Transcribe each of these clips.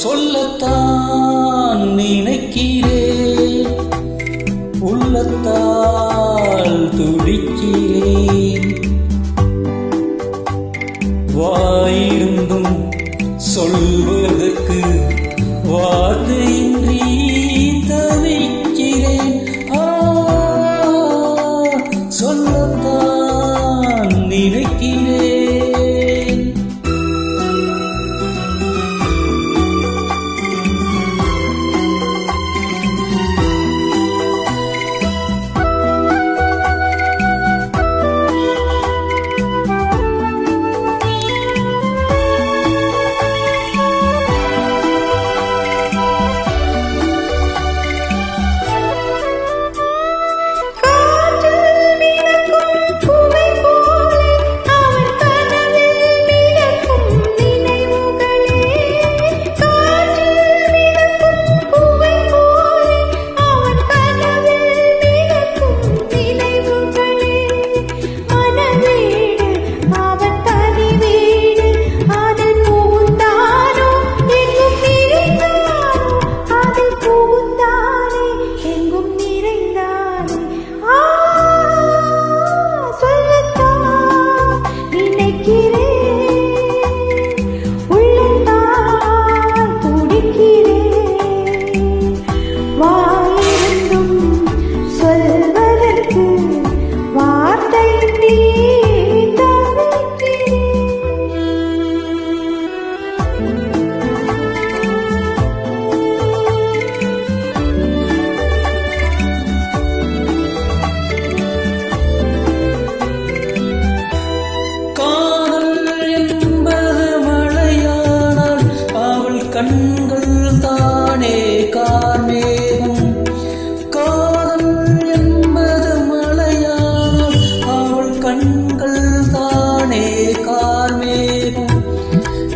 சொல்லத்தான் நினைக்கிறேன் உள்ளத்தால் துடிக்கிறேன் வாயிருந்தும் சொல்வ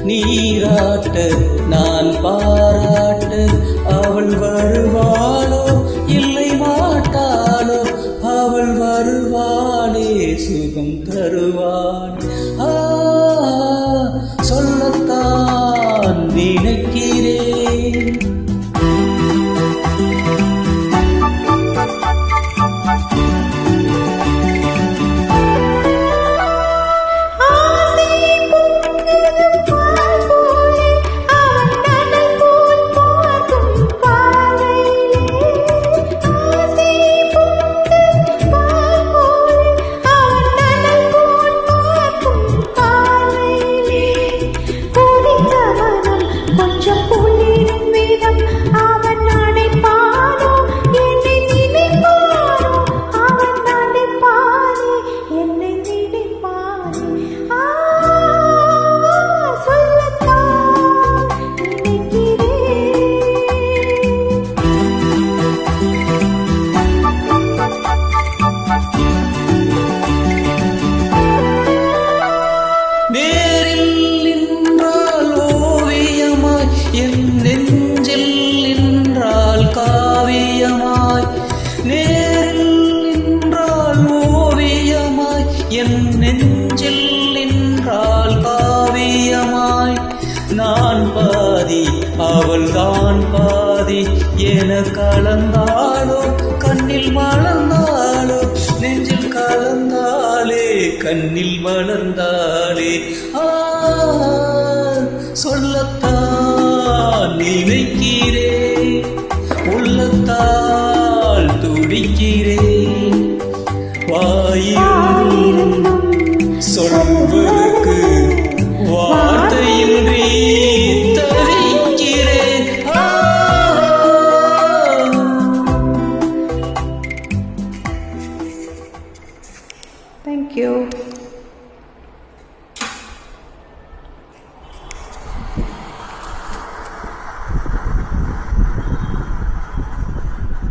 நீராட்ட நான் பாராட்ட. அவள் வருவாளோ இல்லை மாட்டாளோ அவள் வருவாளே சுகம் தருவாள். அவள் தான் பாதி என கலந்தாலும் கண்ணில் மலர்ந்தாலும் நெஞ்சில் கலந்தாலே கண்ணில் மலர்ந்தாலே. ஆ சொல்லத்தான் நினைக்கிறே உள்ளத்தால் துடிக்கிறே. வாயிருந்தும் சொல்வது